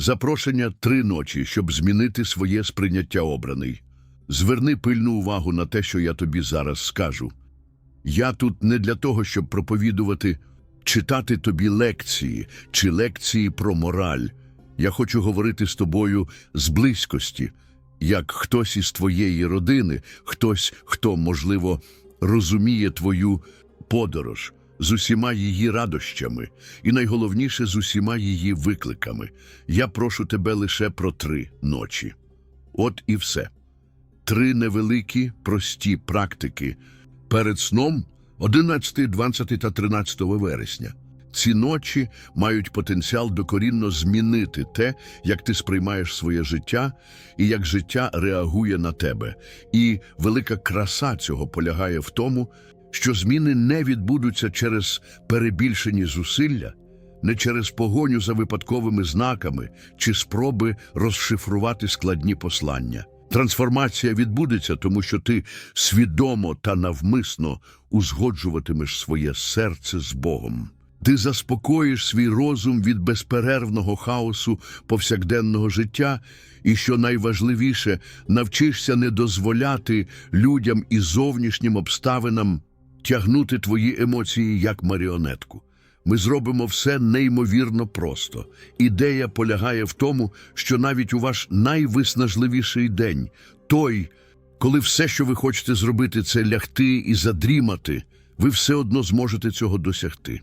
Запрошення три ночі, щоб змінити своє сприйняття обраний. Зверни пильну увагу на те, що я тобі зараз скажу. Я тут не для того, щоб проповідувати, читати тобі лекції чи лекції про мораль. Я хочу говорити з тобою з близькості, як хтось із твоєї родини, хтось, хто, можливо, розуміє твою подорож з усіма її радощами і найголовніше з усіма її викликами. Я прошу тебе лише про три ночі. От і все. Три невеликі, прості практики перед сном 11, 20 та 13 вересня. Ці ночі мають потенціал докорінно змінити те, як ти сприймаєш своє життя і як життя реагує на тебе. І велика краса цього полягає в тому, що зміни не відбудуться через перебільшені зусилля, не через погоню за випадковими знаками чи спроби розшифрувати складні послання. Трансформація відбудеться, тому що ти свідомо та навмисно узгоджуватимеш своє серце з Богом. Ти заспокоїш свій розум від безперервного хаосу повсякденного життя, і, що найважливіше, навчишся не дозволяти людям і зовнішнім обставинам тягнути твої емоції як маріонетку. Ми зробимо все неймовірно просто. Ідея полягає в тому, що навіть у ваш найвиснажливіший день, той, коли все, що ви хочете зробити, це лягти і задрімати, ви все одно зможете цього досягти.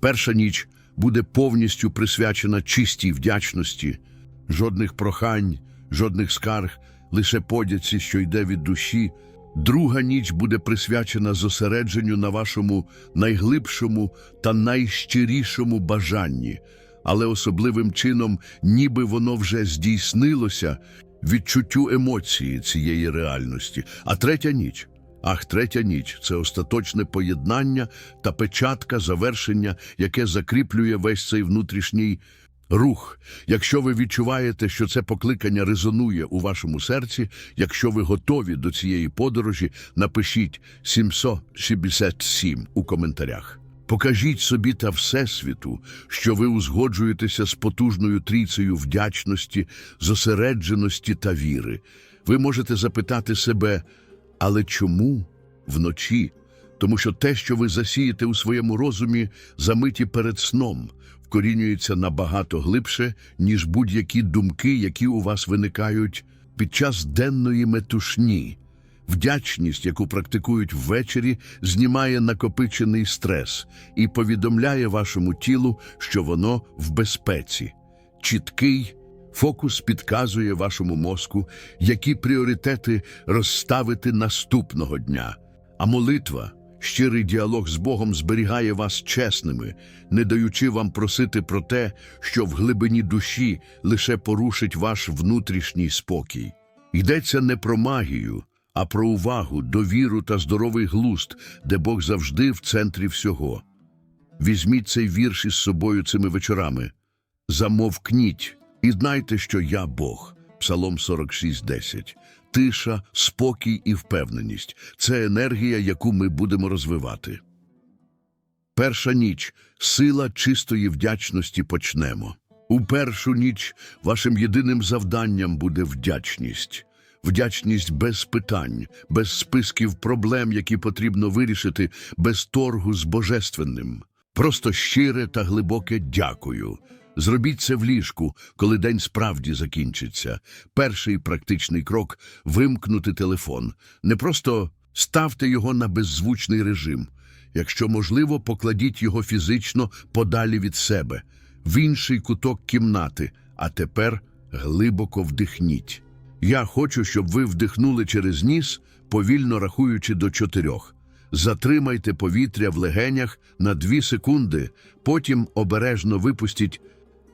Перша ніч буде повністю присвячена чистій вдячності, жодних прохань, жодних скарг, лише подяці, що йде від душі. Друга ніч буде присвячена зосередженню на вашому найглибшому та найщирішому бажанні, але особливим чином, ніби воно вже здійснилося, відчуттю емоції цієї реальності. А третя ніч. Ах, третя ніч це остаточне поєднання та печатка завершення, яке закріплює весь цей внутрішній рух. Якщо ви відчуваєте, що це покликання резонує у вашому серці, якщо ви готові до цієї подорожі, напишіть 767 у коментарях. Покажіть собі та Всесвіту, що ви узгоджуєтеся з потужною трійцею вдячності, зосередженості та віри. Ви можете запитати себе, але чому вночі? Тому що те, що ви засієте у своєму розумі за миті перед сном, вкорінюється набагато глибше, ніж будь-які думки, які у вас виникають під час денної метушні. Вдячність, яку практикують ввечері, знімає накопичений стрес і повідомляє вашому тілу, що воно в безпеці. Чіткий фокус підказує вашому мозку, які пріоритети розставити наступного дня. А молитва, щирий діалог з Богом зберігає вас чесними, не даючи вам просити про те, що в глибині душі лише порушить ваш внутрішній спокій. Йдеться не про магію, а про увагу, довіру та здоровий глузд, де Бог завжди в центрі всього. Візьміть цей вірш із собою цими вечорами. Замовкніть і знайте, що я Бог. Псалом 46.10. Тиша, спокій і впевненість – це енергія, яку ми будемо розвивати. Перша ніч – сила чистої вдячності почнемо. У першу ніч вашим єдиним завданням буде вдячність. Вдячність без питань, без списків проблем, які потрібно вирішити, без торгу з божественним. Просто щире та глибоке дякую. Зробіть це в ліжку, коли день справді закінчиться. Перший практичний крок – вимкнути телефон. Не просто ставте його на беззвучний режим. Якщо можливо, покладіть його фізично подалі від себе, в інший куток кімнати, а тепер глибоко вдихніть. Я хочу, щоб ви вдихнули через ніс, повільно рахуючи до чотирьох. Затримайте повітря в легенях на дві секунди, потім обережно випустіть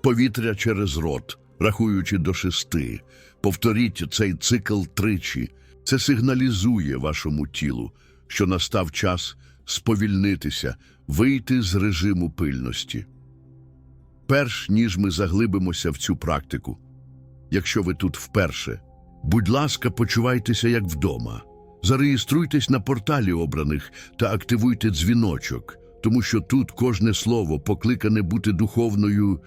повітря через рот, рахуючи до шести. Повторіть цей цикл тричі. Це сигналізує вашому тілу, що настав час сповільнитися, вийти з режиму пильності. Перш ніж ми заглибимося в цю практику, якщо ви тут вперше, будь ласка, почувайтеся як вдома. Зареєструйтесь на порталі обраних та активуйте дзвіночок, тому що тут кожне слово покликане бути духовною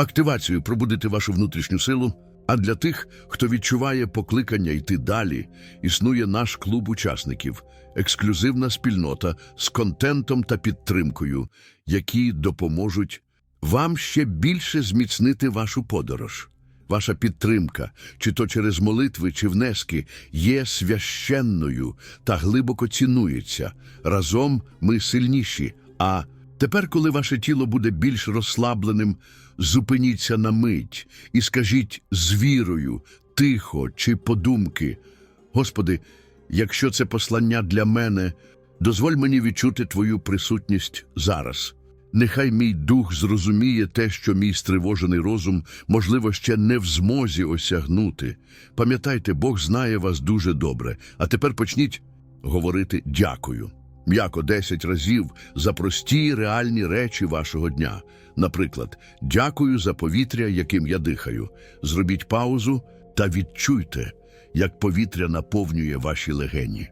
активацію пробудити вашу внутрішню силу. А для тих, хто відчуває покликання йти далі, існує наш клуб учасників, ексклюзивна спільнота з контентом та підтримкою, які допоможуть вам ще більше зміцнити вашу подорож. Ваша підтримка, чи то через молитви, чи внески, є священною та глибоко цінується. Разом ми сильніші. А тепер, коли ваше тіло буде більш розслабленим, зупиніться на мить і скажіть з вірою, тихо чи подумки. Господи, якщо це послання для мене, дозволь мені відчути Твою присутність зараз. Нехай мій дух зрозуміє те, що мій стривожений розум, можливо, ще не в змозі осягнути. Пам'ятайте, Бог знає вас дуже добре, а тепер почніть говорити дякую. М'яко десять разів за прості реальні речі вашого дня. Наприклад, дякую за повітря, яким я дихаю. Зробіть паузу та відчуйте, як повітря наповнює ваші легені.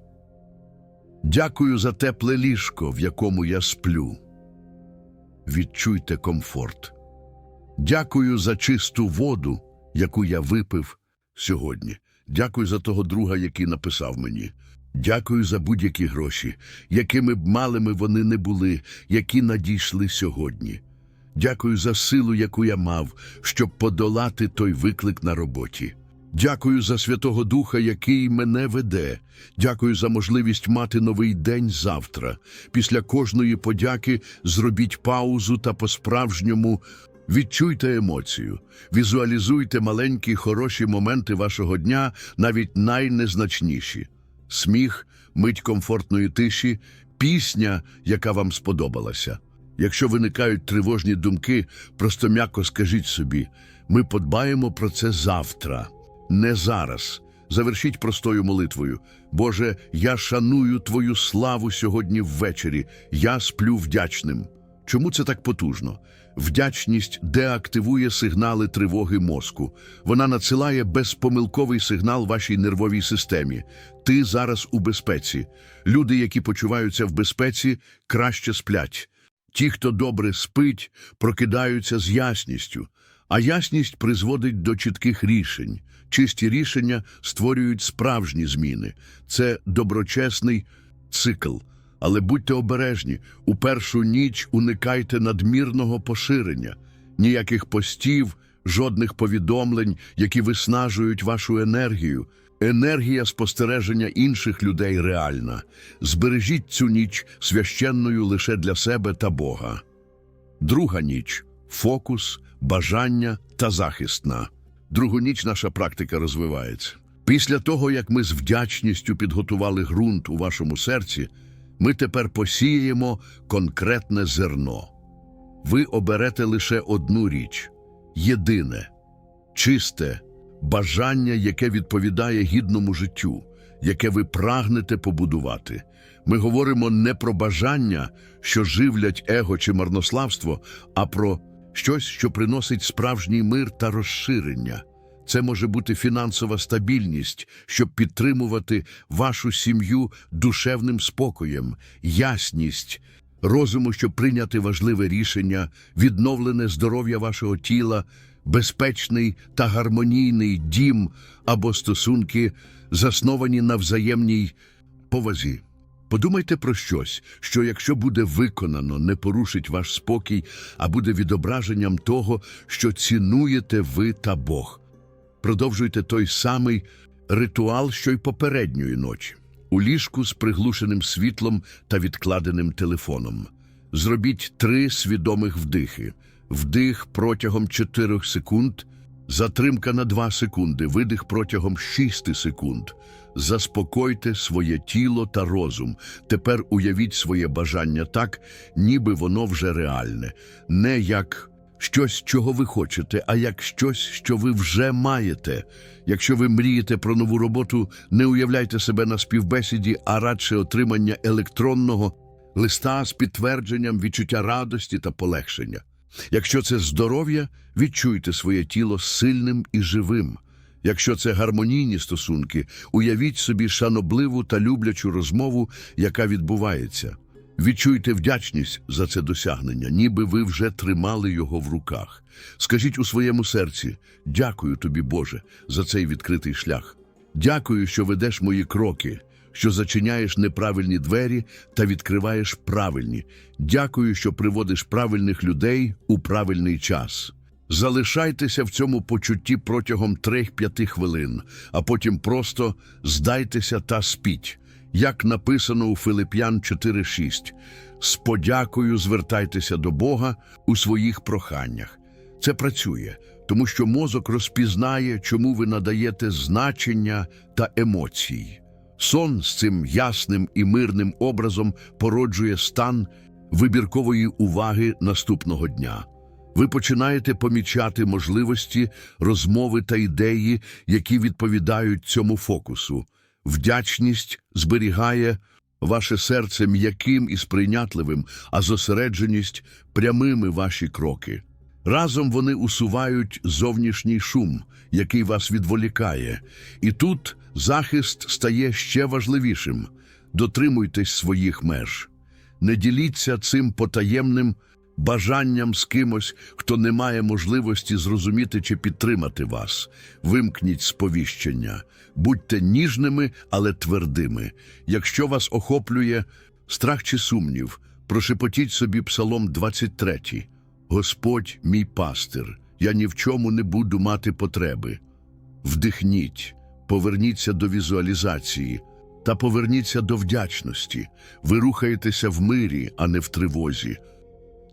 Дякую за тепле ліжко, в якому я сплю. Відчуйте комфорт. Дякую за чисту воду, яку я випив сьогодні. Дякую за того друга, який написав мені. Дякую за будь-які гроші, якими б малими вони не були, які надійшли сьогодні. Дякую за силу, яку я мав, щоб подолати той виклик на роботі. Дякую за Святого Духа, який мене веде. Дякую за можливість мати новий день завтра. Після кожної подяки зробіть паузу та по-справжньому відчуйте емоцію. Візуалізуйте маленькі хороші моменти вашого дня, навіть найнезначніші. Сміх, мить комфортної тиші, пісня, яка вам сподобалася. Якщо виникають тривожні думки, просто м'яко скажіть собі, ми подбаємо про це завтра, не зараз. Завершіть простою молитвою. Боже, я шаную Твою славу сьогодні ввечері. Я сплю вдячним. Чому це так потужно? Вдячність деактивує сигнали тривоги мозку. Вона надсилає безпомилковий сигнал вашій нервовій системі. Ти зараз у безпеці. Люди, які почуваються в безпеці, краще сплять. Ті, хто добре спить, прокидаються з ясністю, а ясність призводить до чітких рішень. Чисті рішення створюють справжні зміни. Це доброчесний цикл. Але будьте обережні, у першу ніч уникайте надмірного поширення, ніяких постів, жодних повідомлень, які виснажують вашу енергію. Енергія спостереження інших людей реальна. Збережіть цю ніч священною лише для себе та Бога. Друга ніч фокус, бажання та захисна. Другу ніч наша практика розвивається. Після того, як ми з вдячністю підготували ґрунт у вашому серці, ми тепер посіємо конкретне зерно. Ви оберете лише одну річ єдине, чисте бажання, яке відповідає гідному життю, яке ви прагнете побудувати. Ми говоримо не про бажання, що живлять его чи марнославство, а про щось, що приносить справжній мир та розширення. Це може бути фінансова стабільність, щоб підтримувати вашу сім'ю душевним спокоєм, ясність, розуму, щоб прийняти важливе рішення, відновлене здоров'я вашого тіла, безпечний та гармонійний дім або стосунки, засновані на взаємній повазі. Подумайте про щось, що якщо буде виконано, не порушить ваш спокій, а буде відображенням того, що цінуєте ви та Бог. Продовжуйте той самий ритуал, що й попередньої ночі, у ліжку з приглушеним світлом та відкладеним телефоном. Зробіть три свідомих вдихи. Вдих протягом 4 секунд, затримка на 2 секунди, видих протягом 6 секунд. Заспокойте своє тіло та розум. Тепер уявіть своє бажання так, ніби воно вже реальне, не як щось, чого ви хочете, а як щось, що ви вже маєте. Якщо ви мрієте про нову роботу, не уявляйте себе на співбесіді, а радше отримання електронного листа з підтвердженням відчуття радості та полегшення. Якщо це здоров'я, відчуйте своє тіло сильним і живим. Якщо це гармонійні стосунки, уявіть собі шанобливу та люблячу розмову, яка відбувається. Відчуйте вдячність за це досягнення, ніби ви вже тримали його в руках. Скажіть у своєму серці: дякую тобі, Боже, за цей відкритий шлях. Дякую, що ведеш мої кроки, що зачиняєш неправильні двері та відкриваєш правильні. Дякую, що приводиш правильних людей у правильний час. Залишайтеся в цьому почутті протягом 3-5 хвилин, а потім просто здайтеся та спіть. Як написано у Филип'ян 4.6. З подякою звертайтеся до Бога у своїх проханнях. Це працює, тому що мозок розпізнає, чому ви надаєте значення та емоцій. Сон з цим ясним і мирним образом породжує стан вибіркової уваги наступного дня. Ви починаєте помічати можливості, розмови та ідеї, які відповідають цьому фокусу. Вдячність зберігає ваше серце м'яким і сприйнятливим, а зосередженість прямими ваші кроки. Разом вони усувають зовнішній шум, який вас відволікає. І тут захист стає ще важливішим. Дотримуйтесь своїх меж. Не діліться цим потаємним бажанням з кимось, хто не має можливості зрозуміти чи підтримати вас. Вимкніть сповіщення. Будьте ніжними, але твердими. Якщо вас охоплює страх чи сумнів, прошепотіть собі Псалом 23. Господь мій пастир, я ні в чому не буду мати потреби. Вдихніть, поверніться до візуалізації та поверніться до вдячності. Ви рухаєтеся в мирі, а не в тривозі.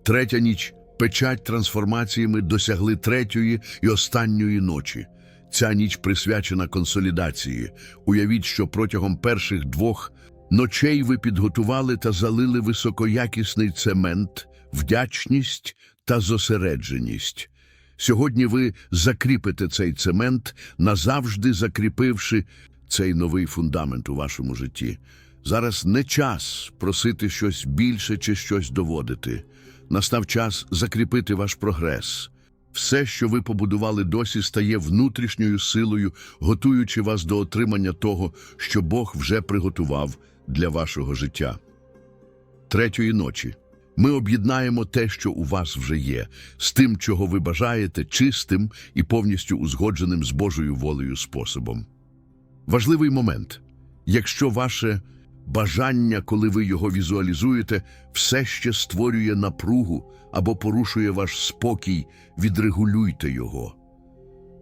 Третя ніч печать трансформаціями досягли третьої і останньої ночі. Ця ніч присвячена консолідації. Уявіть, що протягом перших двох ночей ви підготували та залили високоякісний цемент, вдячність та зосередженість. Сьогодні ви закріпите цей цемент, назавжди закріпивши цей новий фундамент у вашому житті. Зараз не час просити щось більше чи щось доводити. Настав час закріпити ваш прогрес. Все, що ви побудували досі, стає внутрішньою силою, готуючи вас до отримання того, що Бог вже приготував для вашого життя. Третьої ночі ми об'єднаємо те, що у вас вже є, з тим, чого ви бажаєте, чистим і повністю узгодженим з Божою волею способом. Важливий момент. Якщо ваше бажання, коли ви його візуалізуєте, все ще створює напругу або порушує ваш спокій, відрегулюйте його.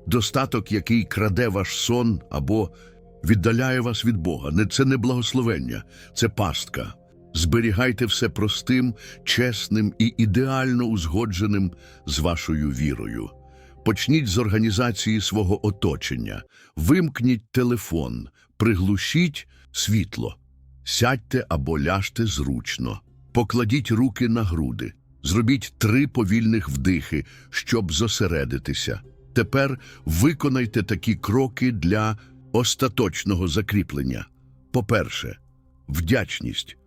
Достаток, який краде ваш сон або віддаляє вас від Бога, це не благословення, це пастка. Зберігайте все простим, чесним і ідеально узгодженим з вашою вірою. Почніть з організації свого оточення, вимкніть телефон, приглушіть світло, сядьте або ляжте зручно, покладіть руки на груди, зробіть три повільних вдихи, щоб зосередитися. Тепер виконайте такі кроки для остаточного закріплення. По-перше, вдячність.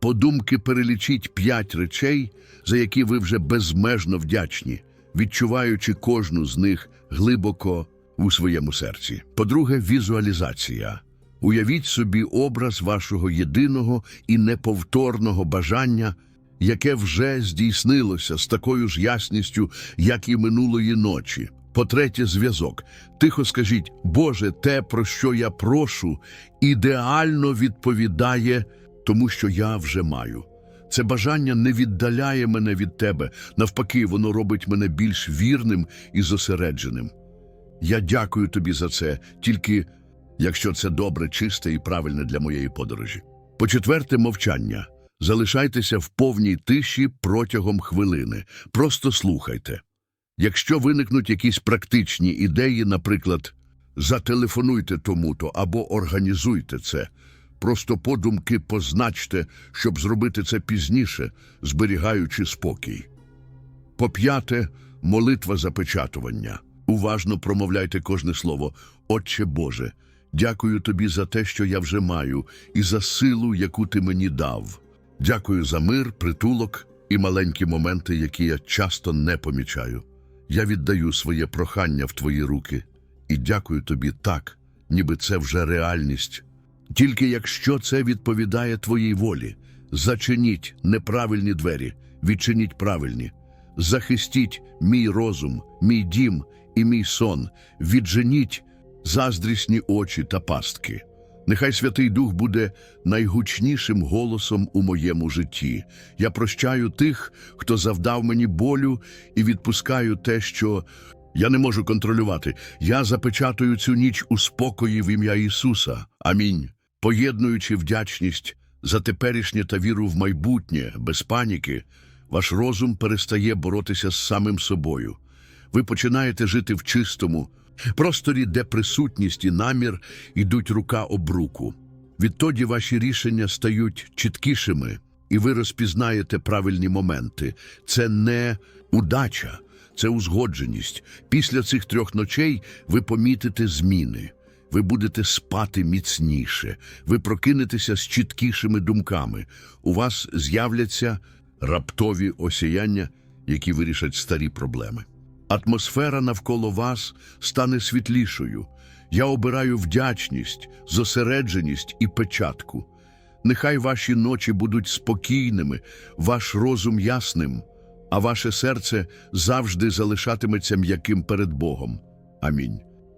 Подумки перелічіть п'ять речей, за які ви вже безмежно вдячні, відчуваючи кожну з них глибоко у своєму серці. По-друге, візуалізація. Уявіть собі образ вашого єдиного і неповторного бажання, яке вже здійснилося з такою ж ясністю, як і минулої ночі. По-третє, зв'язок. Тихо скажіть, Боже, те, про що я прошу, ідеально відповідає тому що я вже маю. Це бажання не віддаляє мене від тебе, навпаки, воно робить мене більш вірним і зосередженим. Я дякую тобі за це, тільки якщо це добре, чисте і правильне для моєї подорожі. По-четверте, мовчання. Залишайтеся в повній тиші протягом хвилини. Просто слухайте. Якщо виникнуть якісь практичні ідеї, наприклад, зателефонуйте тому-то або організуйте це. Просто подумки позначте, щоб зробити це пізніше, зберігаючи спокій. По п'яте, молитва запечатування. Уважно промовляйте кожне слово. Отче Боже, дякую тобі за те, що я вже маю, і за силу, яку ти мені дав. Дякую за мир, притулок і маленькі моменти, які я часто не помічаю. Я віддаю своє прохання в твої руки і дякую тобі так, ніби це вже реальність. Тільки якщо це відповідає твоїй волі, Зачиніть неправильні двері, відчиніть правильні. Захистіть мій розум, мій дім і мій сон, відженіть заздрісні очі та пастки. Нехай Святий Дух буде найгучнішим голосом у моєму житті. Я прощаю тих, хто завдав мені болю, і відпускаю те, що я не можу контролювати. Я запечатую цю ніч у спокої в ім'я Ісуса. Амінь. Поєднуючи вдячність за теперішнє та віру в майбутнє, без паніки, ваш розум перестає боротися з самим собою. Ви починаєте жити в чистому просторі, де присутність і намір йдуть рука об руку. Відтоді ваші рішення стають чіткішими, і ви розпізнаєте правильні моменти. Це не удача, це узгодженість. Після цих трьох ночей ви помітите зміни. Ви будете спати міцніше, ви прокинетеся з чіткішими думками. У вас з'являться раптові осіяння, які вирішать старі проблеми. Атмосфера навколо вас стане світлішою. Я обираю вдячність, зосередженість і печатку. Нехай ваші ночі будуть спокійними, ваш розум ясним, а ваше серце завжди залишатиметься м'яким перед Богом. Амінь.